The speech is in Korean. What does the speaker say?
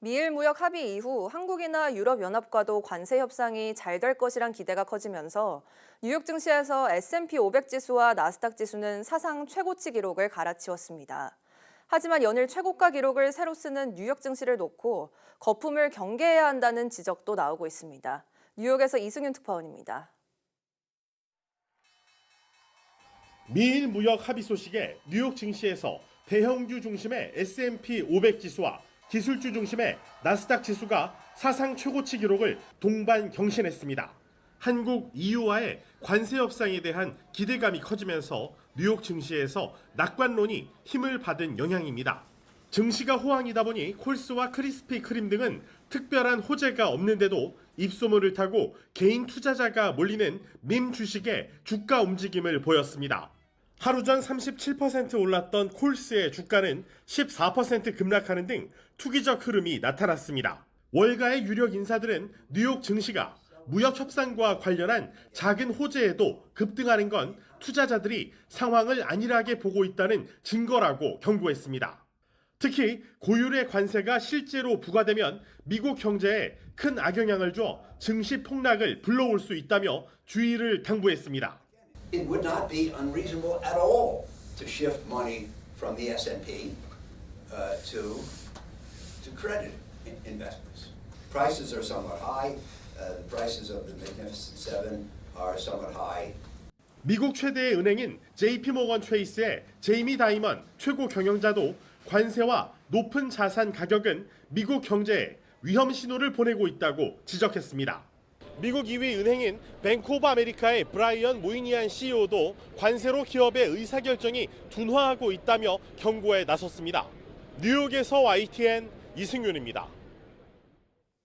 미일 무역 합의 이후 한국이나 유럽연합과도 관세 협상이 잘 될 것이란 기대가 커지면서 뉴욕 증시에서 S&P 500 지수와 나스닥 지수는 사상 최고치 기록을 갈아치웠습니다. 하지만 연일 최고가 기록을 새로 쓰는 뉴욕 증시를 놓고 거품을 경계해야 한다는 지적도 나오고 있습니다. 뉴욕에서 이승윤 특파원입니다. 미일 무역 합의 소식에 뉴욕 증시에서 대형주 중심의 S&P 500 지수와 기술주 중심의 나스닥 지수가 사상 최고치 기록을 동반 경신했습니다. 한국 EU와의 관세 협상에 대한 기대감이 커지면서 뉴욕 증시에서 낙관론이 힘을 받은 영향입니다. 증시가 호황이다 보니 콜스와 크리스피 크림 등은 특별한 호재가 없는데도 입소문을 타고 개인 투자자가 몰리는 밈 주식의 주가 움직임을 보였습니다. 하루 전 37% 올랐던 콜스의 주가는 14% 급락하는 등 투기적 흐름이 나타났습니다. 월가의 유력 인사들은 뉴욕 증시가 무역 협상과 관련한 작은 호재에도 급등하는 건 투자자들이 상황을 안일하게 보고 있다는 증거라고 경고했습니다. 특히 고율의 관세가 실제로 부과되면 미국 경제에 큰 악영향을 줘 증시 폭락을 불러올 수 있다며 주의를 당부했습니다. It would not be unreasonable at all to shift money from the S&P uh, to to credit in- investments. Prices are somewhat high. Uh, the prices of the Magnificent Seven are somewhat high. 미국 최대의 은행인 JP 모건 체이스의 제이미 다이먼 최고 경영자도 관세와 높은 자산 가격은 미국 경제에 위험 신호를 보내고 있다고 지적했습니다. 미국 2위 은행인 뱅크 오브 아메리카의 브라이언 모이니안 CEO도 관세로 기업의 의사결정이 둔화하고 있다며 경고에 나섰습니다. 뉴욕에서 YTN 이승윤입니다.